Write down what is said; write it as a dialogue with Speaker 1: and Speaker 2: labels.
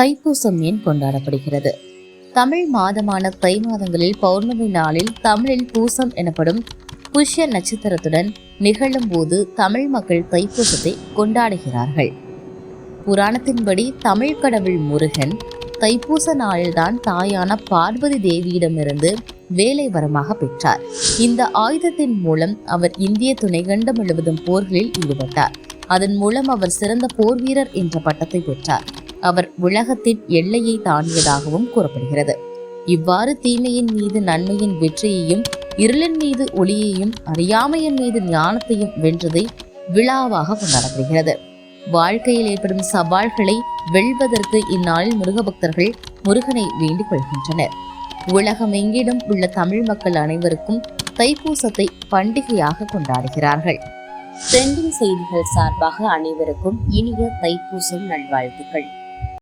Speaker 1: தைப்பூசம் ஏன் கொண்டாடப்படுகிறது? தமிழ் மாதமான தை மாதங்களில் பௌர்ணமி நாளில் தமிழில் பூசம் எனப்படும் புஷ்ய நட்சத்திரத்துடன் நிகழும் போது தமிழ் மக்கள் தைப்பூசத்தை கொண்டாடுகிறார்கள். புராணத்தின்படி தமிழ் கடவுள் முருகன் தைப்பூச நாளில்தான் தாயான பார்வதி தேவியிடமிருந்து வேலை வரமாக பெற்றார். இந்த ஆயுதத்தின் மூலம் அவர் இந்திய துணைகண்டம் முழுவதும் போர்களில் ஈடுபட்டார். அதன் மூலம் அவர் சிறந்த போர் வீரர் என்ற பட்டத்தை பெற்றார். அவர் உலகத்தின் எல்லையை தாண்டியதாகவும் கூறப்படுகிறது. இவ்வாறு தீமையின் மீது நன்மையின் வெற்றியையும் இருளின் மீது ஒளியையும் அறியாமையின் மீது ஞானத்தையும் வென்றதை விழாவாக கொண்டாடப்படுகிறது. வாழ்க்கையில் ஏற்படும் சவால்களை வெல்வதற்கு இந்நாளில் முருக பக்தர்கள் முருகனை வேண்டிக் கொள்கின்றனர். உலகமெங்கிலும் உள்ள தமிழ் மக்கள் அனைவருக்கும் தைப்பூசத்தை பண்டிகையாக கொண்டாடுகிறார்கள். ட்ரெண்டிங் செய்திகள் சார்பாக அனைவருக்கும் இனிய தைப்பூசம் நல்வாழ்த்துக்கள்.